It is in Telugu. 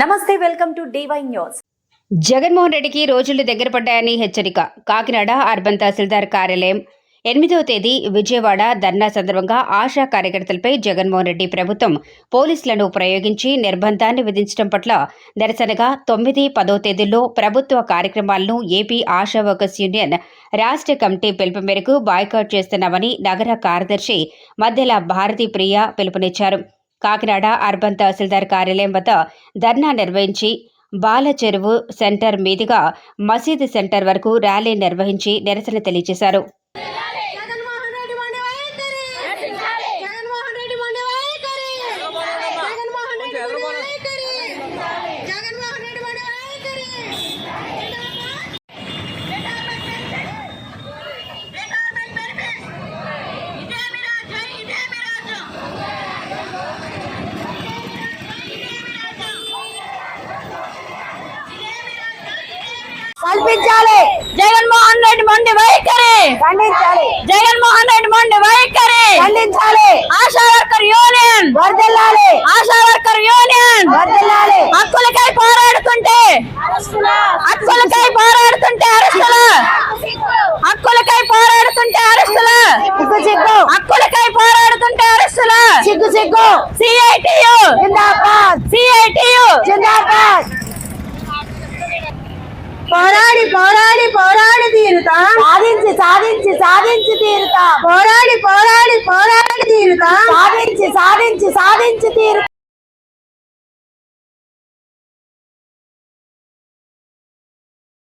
నమస్తే welcome to D Y news. Jaganmohan రెడ్డికి రోజులు దగ్గర పడ్డాయని హెచ్చరిక. కాకినాడ అర్బన్ తహసీల్దార్ కార్యాలయం ఎనిమిదవ తేదీ విజయవాడ ధర్నా సందర్భంగా ఆశా కార్యకర్తలపై జగన్మోహన్ రెడ్డి ప్రభుత్వం పోలీసులను ప్రయోగించి నిర్బంధాన్ని విధించడం పట్ల నిరసనగా తొమ్మిది పదో తేదీల్లో ప్రభుత్వ కార్యక్రమాలను ఏపీ ఆశా వర్కర్స్ యూనియన్ రాష్ట్ర కమిటీ పిలుపు మేరకు బాయ్కాట్ చేస్తున్నామని నగర కార్యదర్శి మధ్యల భారతి ప్రియ పిలుపునిచ్చారు. కాకినాడ అర్బన్ తహసీల్దార్ కార్యాలయం వద్ద ధర్నా నిర్వహించి బాల చెరువు సెంటర్ మీదుగా మసీదు సెంటర్ వరకు ర్యాలీ నిర్వహించి నిరసన తెలియజేశారు జగన్మోహన్ రెడ్డి వండి వైఖరి జగన్మోహన్ రెడ్డి వండి వైఖరి జగన్మోహన్ రెడ్డి వండి వైఖరి జగన్మోహన్ రెడ్డి వండి వైఖరి రిటైర్మెంట్ బెనిఫిట్స్ ఇదే మీ రాజ్యం ఇదే మీ రాజ్యం కల్పించాలి. జగన్మోహన్ రెడ్డి మొండి వైఖరి. ఖండించాలి. జగన్మోహన్ రెడ్డి మొండి వైఖరి. ఖండించాలి. Asha worker union. వర్దిల్లాలి. Asha worker union. వర్దిల్లాలి. హక్కులకై పోరాడుతుంటే. హక్కులకై పోరాడుతుంటే అరెస్టులు. హక్కులకై పోరాడుతుంటే అరెస్టులు. సిగ్గు సిగ్గు. హక్కులకై పోరాడుతుంటే అరెస్టులు. సిగ్గు సిగ్గు. సిఐటియు. జిందాబాద్. సిఐటియు. జిందాబాద్. పోరాడి పోరాడి పోరాడి తీరుతాం సాధించి సాధించి సాధించి తీరుతాం పోరాడి పోరాడి పోరాడి తీరుతాం సాధించి సాధించి సాధించి తీరు